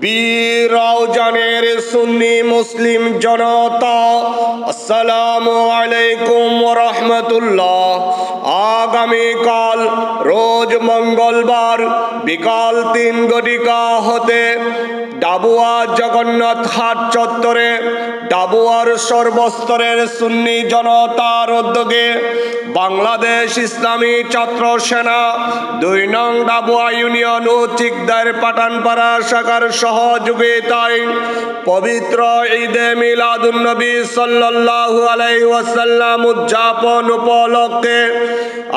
বীর রাউজানের সুন্নি মুসলিম জনতা, আসসালামু আলাইকুম রহমতুল্লাহ। আগামীকাল রোজ মঙ্গলবার, বিকাল তিন ঘটিকা হতে ডাবুয়া জগন্নাথ হাট চত্বরে, ডাবুয়ার সর্বস্তরের সুন্নি জনতার উদ্যোগে বাংলাদেশ ইসলামী ছাত্র সেনা দুই নং ডাবুয়া ইউনিয়ন ও চিকদার পাঠানপাড়া শাখার সহযোগিতায় পবিত্র ঈদে মিলাদুন্নবী সাল্লাল্লাহু আলাইহি ওয়াসাল্লাম উদযাপন উপলক্ষে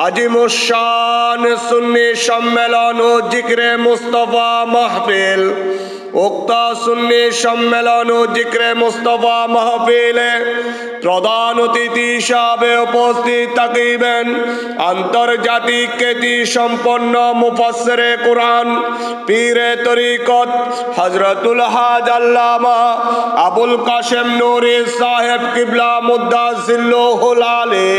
আজিমুসান সুন্নি সম্মেলন ও জিক্রে মুস্তফা মাহফিল উক্ত সুন্নি সম্মেলন ও জিক্রে মুস্তফা মাহফিলে প্রধান অতিথি হিসাবে উপস্থিত থাকিবেন। আন্তর্জাতিক খ্যাতি সম্পন্ন মুফাসসিরে কোরআন পীরে তরিকত হজরতুল হাজ আল্লামা আবুল কাশেম নুরি সাহেব কিবলা মুদাসিল্লুহুল আলী।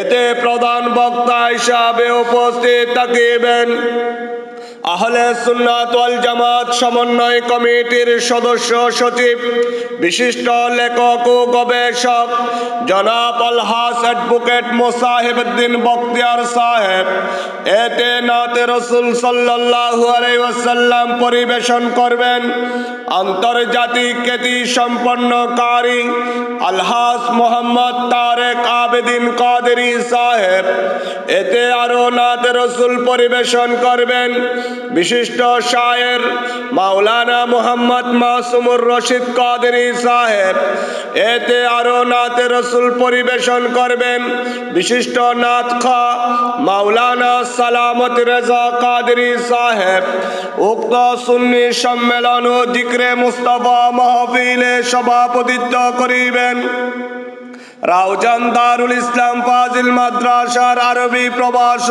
এতে প্রধান বক্তা হিসাবে উপস্থিত থাকিবেন। আহলে সুন্নাত ওয়াল জামাত সমন্বয় কমিটির সদস্য সচিব, বিশিষ্ট লেখক ও গবেষক জনাব আলহাস অ্যাডভোকেট মোসাহেবুদ্দিন বখতিয়ার সাহেব। এতে নাতে রসুল সাল্লাল্লাহু আলাইহি ওয়াসাল্লাম পরিবেশন করবেন আন্তর্জাতিক খ্যাতি সম্পন্ন সম্পন্নকারী আলহাস মোহাম্মদ তারেক আবেদিন কাদেরি সাহেব, এতে আরও নাতে রসুল পরিবেশন করবেন। বিশিষ্ট শায়ের মাওলানা মোহাম্মদ মাসুমুর রশিদ কাদেরি সাহেব, এতে আরও নাতে রসুল পরিবেশন করবেন। বিশিষ্ট নাথ খা মাওলানা সালামত রেজা কাদেরি সাহেব, উক্ত সুন্নি সম্মেলন ও জিক্রে মুস্তফা মাহফিলে সভাপতিত্ব করিবেন। রাউজান দারুল ইসলাম ফাজিল মাদ্রাসার আরবি প্রবাস